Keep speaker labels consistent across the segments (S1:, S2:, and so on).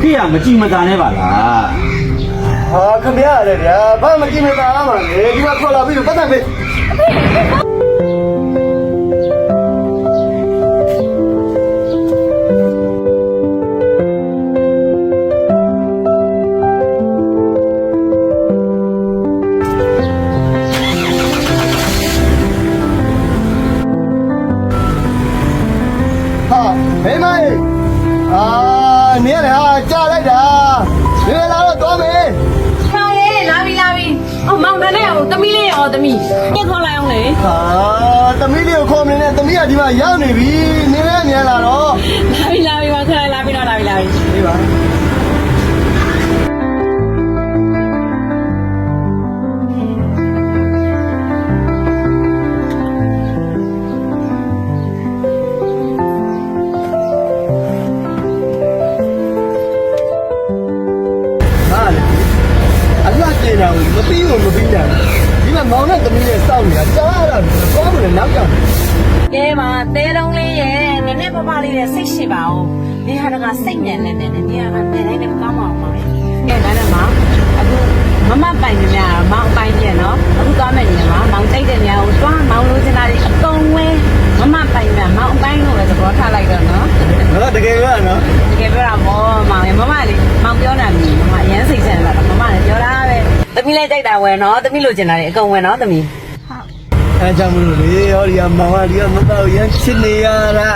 S1: ခေရမကြည့်မသာနဲ့ပါလား
S2: ဟာခင်ဗျားလည်းဗျာဘာမကြည့်မသာလားမလဲဒီမှာခေါ်လာပြီးတော့ပတ်သက်ပြီဟာမိမကြီး အာနေရလေဟာကြားလိုက်တာဒီလာတော့သွားမယ်
S3: ခေါင်းလေးလာပြီလာပြီအော်မောင်တန်းနဲ့ဟိုသမီးလေးရောသမီးပြခေါ်လိုက်အောင်လေ
S2: ဟာသမီးလေးကိုခေါ်မနေနဲ့သမီးကဒီမှာရောက်နေပြီနေလဲနေလာတော့
S3: လာပြီလာပြီပါခလိုက်လာပြီတော့လာပြီလာပြီ
S2: ဒီပါ လေးနဲ့စိတ်ရှိ
S3: ပါအောင်ဒီဟာကစိတ်ညံနေနေနေနေရတာတဲတိုင်းနဲ့ကောင်းမအောင်ပါပဲကဲဒါနဲ့မှာအခုမမပိုင်နေများမောင်ပိုင်ပြန်နော်အခုသွားမယ်နေမှာမောင်တိတ်တဲ့နေရာကိုတွားမောင်လိုချင်တာတွေအကုန်ဝဲမမပိုင်ပြန်မောင်ပိုင်လို့ပဲသဘောထားလိုက်တော့နော်
S2: ငါတကယ်ကနော်
S3: တကယ်ပြောတာမောမောင်ရမမလေးမောင်ပြောတာမြည်မမအရန်စိတ်ဆန်လာတာမမလည်းပြောတာပဲသမီးလည်းကြိုက်တာဝယ်နော်သမီးလိုချင်တာတွေအကုန်ဝယ်နော်သမီး
S2: အဲကြောင့်မလို့လေဟောဒီကမောင်ကဒီကမပေါ့ရမ်းချစ်နေရတာ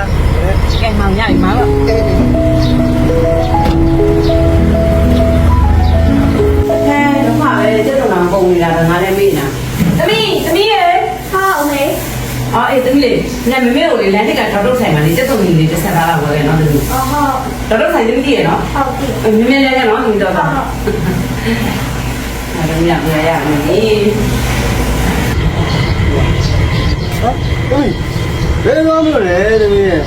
S3: ကဲမောင်ရပြီမောင်တော့ဟဲတော့ပါပဲကျတော့တော့ပုံနေတာငါလည်းမေးနေတာသမီးသမီးရေဟာအမေအော်အေးသမီးလေးညမမေကိုလေလမ်းတစ်ကဒေါက်တာဆိုင်မှာလေကျက်စုံကြီးလေးတစ်ဆက်သားလာဝယ်ရနော်သမီး
S4: အော်ဟုတ်
S3: ဒေါက်တာဆိုင်သမီးကြည့်ရနော်
S4: ဟုတ်ပြီ
S3: မြင်မြင်လေးရနော်သမီးတော့တော့အဲ့ဒါမြင်ရရမယ်
S2: ဟေးဘယ်လိုမလို့လဲတမီးရဲ့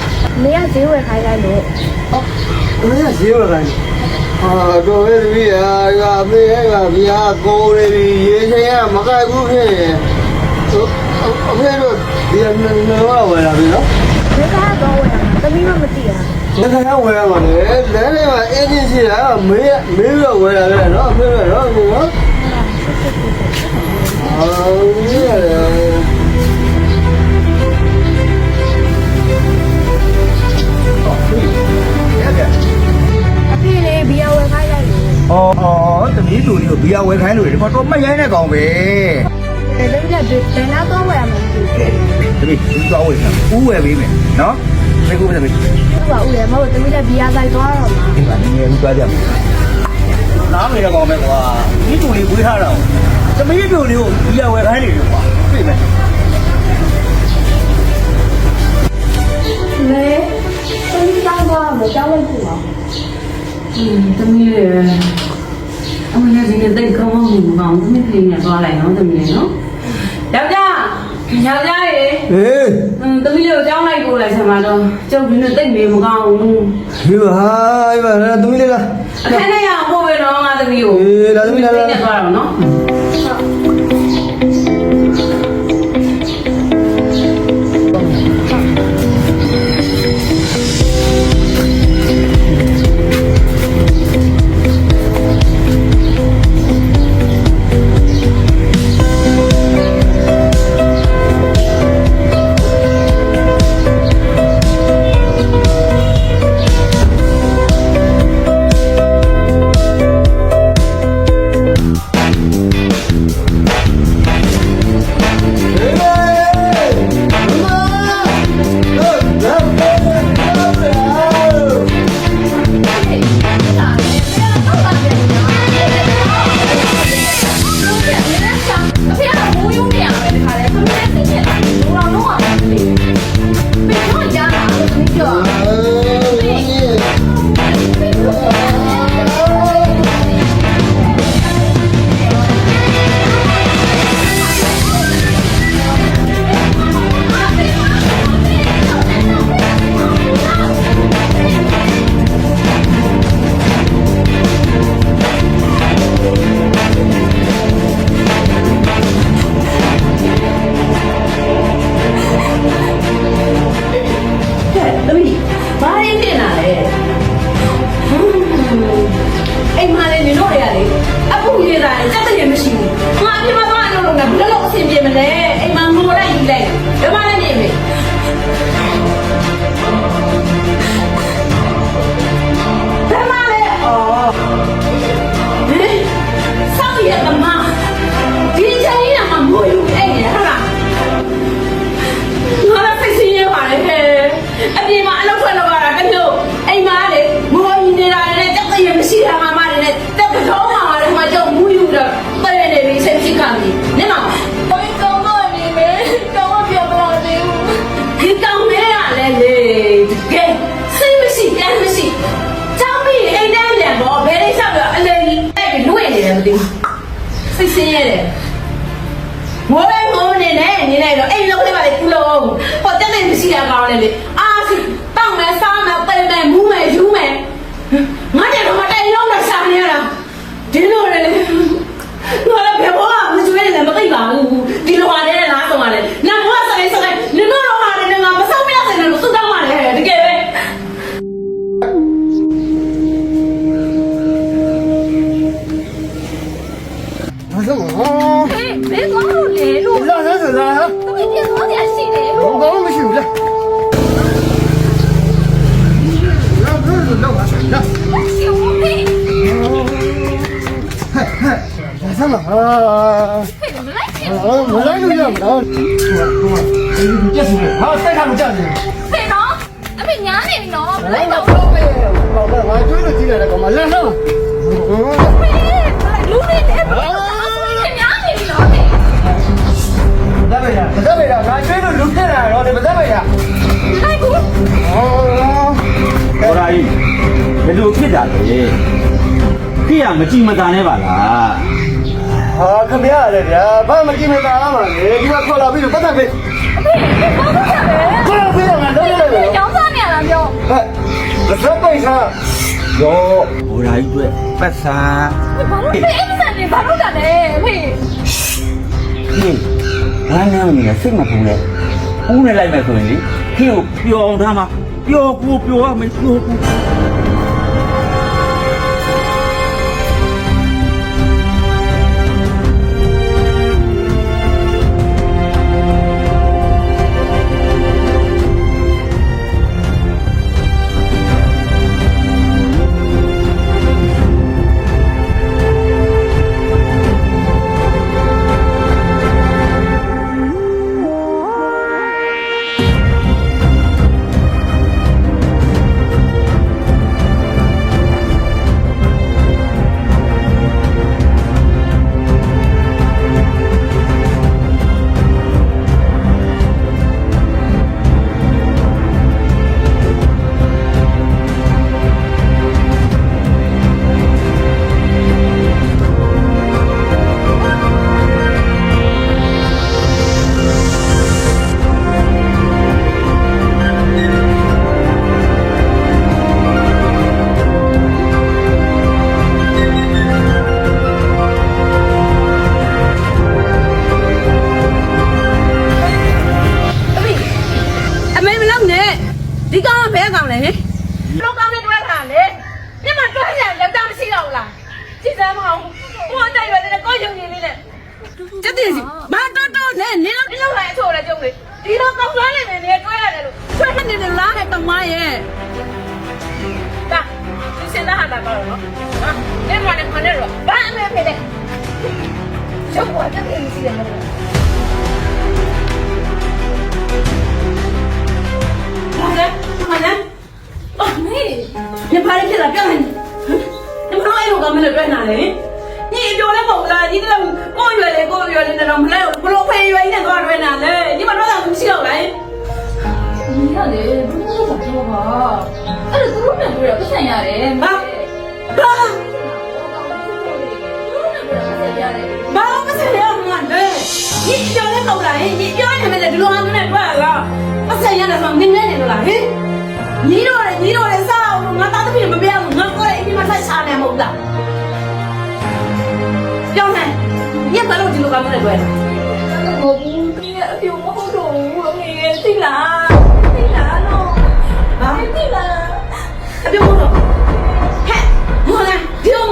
S4: မင်းကဈေးဝယ်ခိုင်းလိုက်လို့
S2: တမီးကဈေးဝယ်ခိုင်းဟာတော့ပဲတမီးဟာကအမေကဗျာကိုယ်လေးရေချင်ရမကဘူးဖြစ်ရင်အဖေတို့ဒီနော်ဝယ်လာပြီနော်
S4: ဈေးကတော့ဝယ်တာသမီးမမသိတာ
S2: လက်ခံဝယ်ရမှာလေလမ်းထဲမှာအင်းကြီးရှိတာမေးမေးတော့ဝယ်လာတယ်နော်အဖေတို့နော် ရို
S4: င်း
S5: တဲ့ကောင်ပဲ
S4: အဲသမီးကဘယ်နာတော့ဝယ်ရမှာမသိဘူး
S5: တမီးဒီသွားဝယ်ခံဦးဝယ်ပေးမယ်နော်ဒီကုတမီးဒီ
S4: သူကဦးလည်းမဟုတ်သမီးလည်းဘီယာဆိုင်သွားတော့မှာ
S5: မှာနေဦးသွားကြမယ်နားမေတဲ့ကောင်ပဲကွာဒီတူလေးဝေးထားတာတမီးတူလေးကိုဘီယာဝယ်ခိုင်းနေတယ်ကွာပြေးမယ်
S4: လေသမီးတောင်းသွားမယ်တောင်းလိုက်ပြီနော်
S3: သမီးလေး အမလည်းဒီနေ့တိတ်ကောင်းမှမကောင်းသမီးကလေးနဲ့သွားလိုက်နော်သမီးလေးနော်ယောက်ျားယောက်ျားရေ
S2: ဟေး
S3: อืมသမီးလေးကိုကြောင်းလိုက်ပို့လိုက်ဆံပါတော့ကျုပ်ဒီနေ့တိတ်မေမကောင်းဘူး
S2: ဒီပါဟာပါသမီးလေးလား
S3: အခန်းထဲရအောင်ပို့ပဲတော့ငါသမီးကို
S2: အေးလာသမီးလာလာ
S3: နဲ့သွားတော့နော် ဆင်းရဲတယ်မိုးလေးမိုးနေနဲ့နေနေတော့အိမ်လုံးလေးပါလေကုလုံးဟောတက်နေမရှိတာကောင်းလေလေအာစီတောက်မဲစားမဲပိတ်မဲမူးမဲယူမဲ လာ
S2: စမ်းပါဟာ
S4: ဖေးမလိုက်ချင်
S2: အော်မလိုက်လို့ရမလားဟိုဟိုဒီကျက်စီဟာတိုက်ခါမကြဘူး
S4: ဖေးနော်အမေညားနေပြီနော်မ
S2: လို
S4: လိုက်
S2: က်
S4: တော့
S2: တော့ပဲဟောငါကျွေးလို့ကြည့်ရတယ်ကောင်မလက်တော့
S4: ဖေးလူနေတယ်ဘာလို့ညားနေပြီနော်ဖေး
S2: မသက်ပဲရမသက်ပဲရငါကျွေးလို့လူဖြစ်လာတော့ဒီမသက်ပဲရ
S4: လိုက်ဘူး
S2: ဟော
S5: ဟောရာကြီးဘယ်လိုဖြစ်တာလဲဖြစ်ရမကြည့်မသာနဲ့ပါလား
S2: ဟာခမရရတယ်ဗျာဘာမကြည့်မသာလားမလဲဒီမှာခေါ်လာပြီးတော့ပတ်သက်ပြီ
S4: ဘာလို့လဲ
S2: ခေါ်လာပြီးတော့ငါလုံးလိုက်တယ်
S4: ကျောင်းသားနေရတာပြော
S2: ဟဲ့မသက်ပဲစား
S5: ရောဟောရာကြီးအတွက်ပတ်စာ
S4: ဘာလို့လဲအဲ့ဒါနေဘာလို့တာလဲဖေး
S5: ဟေးဘာနဲ့မနေလဲစိတ်မဖုံးလဲဖုံးနေလိုက်မယ်ဆိုရင်လေခေကိုပျော်အောင်ထားမှာပျော်ကိုပျော်ရမယ်ပျော်ကို
S3: လဲဟင်လောကောင်နဲ့တွဲထားလေညမတွဲရလက်တမရှိတော့ဘူးလားကြည်စမ်းမအောင်ဟိုတိုက်ရွယ်နေတဲ့ကိုယုံကြည်လေးနဲ့တက်တည်စီမတော်တော်နဲ့နင်းလောက်လောက်လိုက်အချို့လဲကျုံလေဒီတော့ကောင်းသွားနေတယ်နေတွဲရတယ်လို့တွဲနေတယ်လားတဲ့ကောင်မရဲ့ဒါဒီစင်သားဟာတာကတော့နော်ဟာနေမနဲ့မနဲ့တော့ဘာအမေဖြစ်လဲရုပ်ကတက်တည်စီတယ်လို့ လာပြလိုက်ဒီမလို့အဲ့လိုကမလို့တွေ့နာလေညီအပြောလဲမဟုတ်လားညီတလုံးကိုရွယ်လေကိုရွယ်လေတော့မလဲဘလို့ဖေးရွယ်နေတော့တွေ့နာလေညီမတော့ကမရှိတော့လိုက်
S4: ညီရတယ်ဘူးလို့ဆိုတော့ပါအဲ့ဒါသူတို့နဲ့တွေ့တော့ပတ်ဆိုင်ရတယ်
S3: ဘာဘာဘာမစရမလားလေညီပြောလဲမဟုတ်လားညီပြောနေမယ်လေဒီလိုဟာမျိုးနဲ့တွေ့ရလားပတ်ဆိုင်ရတယ်ဆိုတော့နင်းနေတယ်လို့လားဟင်ညီတော့လေညီတော့လေ ဘူးလားပြောင်းနိုင်ညက်သားလို့ဒီလိုကောင်းတဲ့တွေ့လား
S4: မဟုတ်ဘူးဒီကအပြုံမဟုတ်တော့ဘူးငယ်သိလားသိလားနော်
S3: ဘာ
S4: သိလား
S3: အပြုံမဟုတ်တော့ဟဲ့မော်
S4: လာဒီလို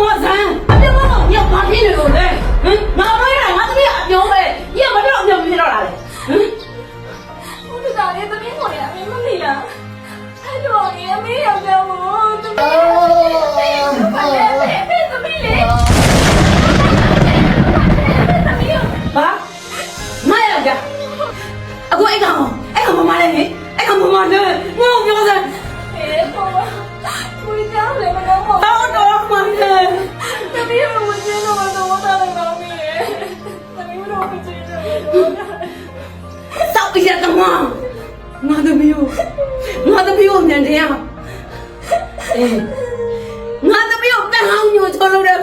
S4: ငါသမီး
S3: ကိုပ
S4: န်း
S3: ဟောင်းညိုချိုးလို့တဲ့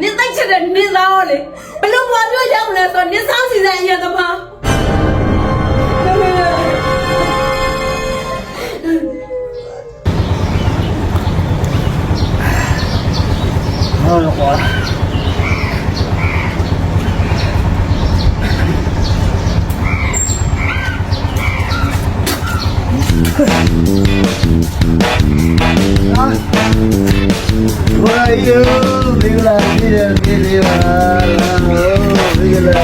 S3: နင်းတိုက်ချက်တဲ့နင်းသားရောလေဘလို့ဘာပြောရမလဲဆိုတော့နင်းဆောင်စီစဉ်အရင်သမား